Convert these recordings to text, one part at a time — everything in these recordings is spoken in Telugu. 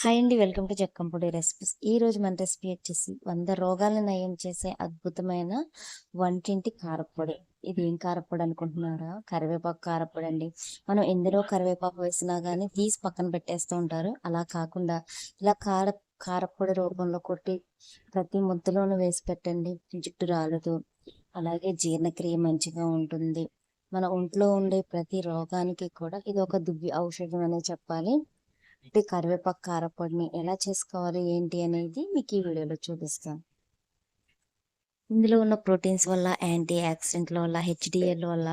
హాయ్ అండి వెల్కమ్ టు జక్కంపొడి రెసిపీస్. ఈ రోజు మన రెసిపీ వచ్చేసి వంద రోగాలను నయం చేసే అద్భుతమైన వంటింటి కారపొడి. ఇది ఏం కారపొడి అనుకుంటున్నారా? కరివేపాకు కారపొడి అండి మనం ఎందులో కరివేపాకు వేసినా కానీ తీసి పక్కన పెట్టేస్తూ ఉంటారు. అలా కాకుండా ఇలా కార కారపొడి రూపంలో కొట్టి ప్రతి ముద్దలోనూ వేసి పెట్టండి. జుట్టు రాలదు. అలాగే జీర్ణక్రియ మంచిగా ఉంటుంది. మన ఒంట్లో ఉండే ప్రతి రోగానికి కూడా ఇది ఒక దివ్య ఔషధం అనే చెప్పాలి. అంటే కరివేపాకు కారపొడిని ఎలా చేసుకోవాలి ఏంటి అనేది మీకు ఈ వీడియోలో చూపిస్తాను ఇందులో ఉన్న ప్రోటీన్స్ వల్ల యాంటీ యాక్సిడెంట్ల వల్ల హెచ్డిఎల్ వల్ల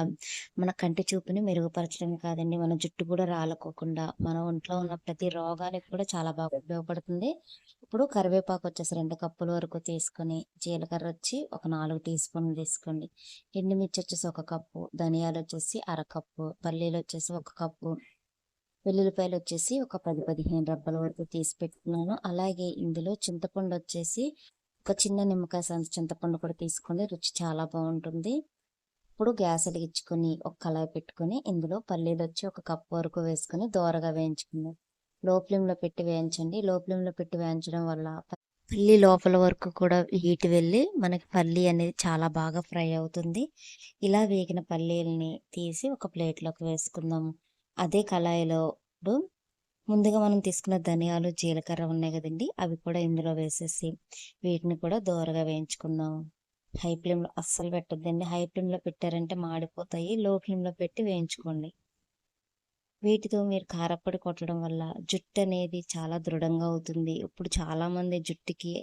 మన కంటి చూపుని మెరుగుపరచడమే కాదండి. మన జుట్టు కూడా రాలకోకుండా మన ఒంట్లో ఉన్న ప్రతి రోగానికి కూడా చాలా బాగా ఉపయోగపడుతుంది. ఇప్పుడు కరివేపాకు వచ్చేసి రెండు కప్పుల వరకు తీసుకొని జీలకర్ర వచ్చి ఒక నాలుగు టీ స్పూన్లు తీసుకోండి. ఎండుమిర్చి వచ్చేసి ఒక కప్పు ధనియాలు వచ్చేసి అరకప్పు పల్లీలు వచ్చేసి ఒక కప్పు వెల్లుల్లిపాయలు వచ్చేసి ఒక పది పదిహేను రబ్బల వరకు తీసి పెట్టుకున్నాను. అలాగే ఇందులో చింతపండు వచ్చేసి ఒక చిన్న నిమ్మకాయ సంత చింతపండు కూడా తీసుకోండి రుచి చాలా బాగుంటుంది. ఇప్పుడు గ్యాస్ అడిగించుకొని ఒక కళాయి పెట్టుకొని ఇందులో పల్లీలు వచ్చి ఒక కప్పు వరకు వేసుకొని దోరగా వేయించుకుందాం. లో ఫ్లేమ్లో పెట్టి వేయించండి. లో ఫ్లేమ్లో పెట్టి వేయించడం వల్ల పల్లి లోపల వరకు కూడా హీట్ వెళ్ళి మనకి పల్లి అనేది చాలా బాగా ఫ్రై అవుతుంది. ఇలా వేగిన పల్లీలని తీసి ఒక ప్లేట్లోకి వేసుకుందాము. అదే కళాయిలో ముందుగా మనం తీసుకున్న ధనియాలు జీలకర్ర ఉన్నాయి కదండి. అవి కూడా ఇందులో వేసేసి వీటిని కూడా దోరగా వేయించుకుందాం. హై ఫ్లేమ్లో అస్సలు పెట్టద్దండి. హై ఫ్లేమ్లో పెట్టారంటే మాడిపోతాయి. లో ఫ్లేమ్లో పెట్టి వేయించుకోండి. వీటితో మీరు కారప్పొడి కొట్టడం వల్ల జుట్టు అనేది చాలా దృఢంగా అవుతుంది. ఇప్పుడు చాలామంది జుట్టుకి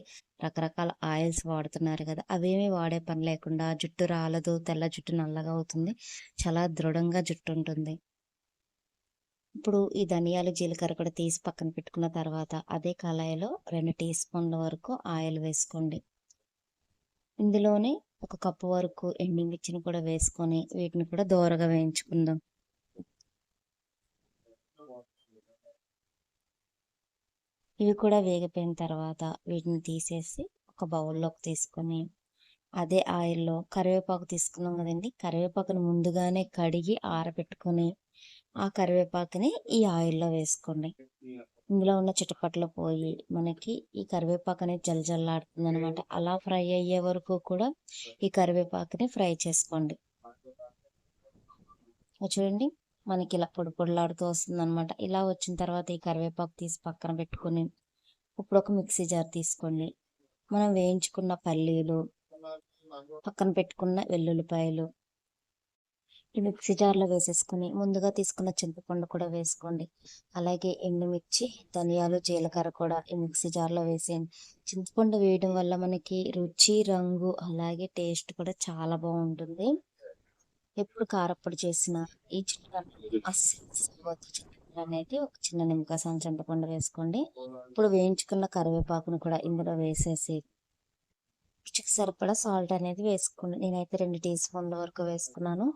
రకరకాల ఆయిల్స్ వాడుతున్నారు కదా అవేమీ వాడే పని లేకుండా జుట్టు రాలదు తెల్ల జుట్టు నల్లగా అవుతుంది. చాలా దృఢంగా జుట్టు ఉంటుంది. ఇప్పుడు ఈ ధనియాలు జీలకర్ర కూడా తీసి పక్కన పెట్టుకున్న తర్వాత అదే కళాయిలో రెండు టీ స్పూన్ల వరకు ఆయిల్ వేసుకోండి. ఇందులోనే ఒక కప్పు వరకు ఎండిమిర్చిని కూడా వేసుకొని వీటిని కూడా దోరగా వేయించుకుందాం. ఇవి కూడా వేగిపోయిన తర్వాత వీటిని తీసేసి ఒక బౌల్లోకి తీసుకొని అదే ఆయిల్లో కరివేపాకు తీసుకున్నాం కదండి కరివేపాకుని ముందుగానే కడిగి ఆరబెట్టుకొని ఆ కరివేపాకుని ఈ ఆయిల్లో వేసుకోండి. ఇందులో ఉన్న చిటపట్లు పోయి మనకి ఈ కరివేపాకు అనేది జలజల్లాడుతుంది అనమాట అలా ఫ్రై అయ్యే వరకు కూడా ఈ కరివేపాకుని ఫ్రై చేసుకోండి. చూడండి మనకి ఇలా పొడి పొడిలాడుతూ వస్తుంది అనమాట ఇలా వచ్చిన తర్వాత ఈ కరివేపాకు తీసి పక్కన పెట్టుకొని ఇప్పుడు ఒక మిక్సీ జార్ తీసుకోండి. మనం వేయించుకున్న పల్లీలు పక్కన పెట్టుకున్న వెల్లుల్లిపాయలు ఈ మిక్సీ జార్లో వేసేసుకుని ముందుగా తీసుకున్న చింతపండు కూడా వేసుకోండి. అలాగే ఎండుమిర్చి ధనియాలు జీలకర్ర కూడా ఈ మిక్సీ జార్లో వేసేయండి. చింతపండు వేయడం వల్ల మనకి రుచి రంగు అలాగే టేస్ట్ కూడా చాలా బాగుంటుంది. ఎప్పుడు కారప్పుడు చేసిన ఈ చింతపండు అనేది ఒక చిన్న నిమ్మకాయ చింతపండు వేసుకోండి. ఇప్పుడు వేయించుకున్న కరివేపాకును కూడా ఇందులో వేసేసి రుచికి సరిపడా సాల్ట్ అనేది వేసుకుని నేనైతే రెండు టీ స్పూన్ల వరకు వేసుకున్నాను.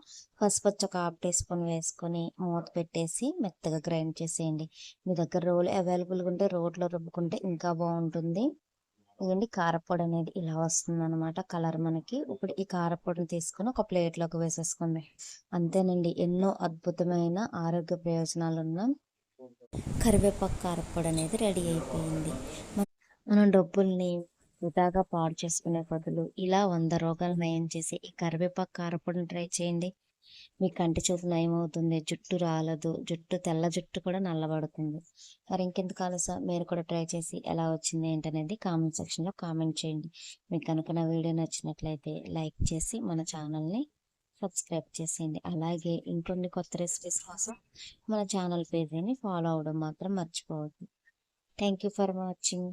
పసుపు వచ్చి ఒక హాఫ్ టీ స్పూన్ వేసుకొని మూత పెట్టేసి మెత్తగా గ్రైండ్ చేసేయండి. మీ దగ్గర రోల్ అవైలబుల్గా ఉంటే రోడ్లో రుబ్బుకుంటే ఇంకా బాగుంటుంది. ఇదండి కారపొడి అనేది ఇలా వస్తుంది అనమాట కలర్ మనకి. ఇప్పుడు ఈ కారపొడిని తీసుకొని ఒక ప్లేట్లోకి వేసేసుకుంది. అంతేనండి ఎన్నో అద్భుతమైన ఆరోగ్య ప్రయోజనాలు ఉన్న కరివేపాకు కారపొడి అనేది రెడీ అయిపోయింది. మనం డబ్బుల్ని వృధాగా పాడు చేసుకునే బదులు ఇలా వంద రోగాలు నయం చేసి ఈ కరివేపాకు కారపొడిని ట్రై చేయండి. మీ కంటి చూపు నయం అవుతుంది జుట్టు రాలదు. జుట్టు తెల్ల జుట్టు కూడా నల్లబడుతుంది. మరి ఇంకెందుకు ఆలస్యం? మీరు కూడా ట్రై చేసి ఎలా వచ్చింది ఏంటనేది కామెంట్ సెక్షన్లో కామెంట్ చేయండి. మీకు కనుక నా వీడియో నచ్చినట్లయితే లైక్ చేసి మన ఛానల్ని సబ్స్క్రైబ్ చేసేయండి. అలాగే ఇంకొన్ని కొత్త రెసిపీస్ కోసం మన ఛానల్ పేజీని ఫాలో అవడం మాత్రం మర్చిపోవద్దు. Thank you for watching.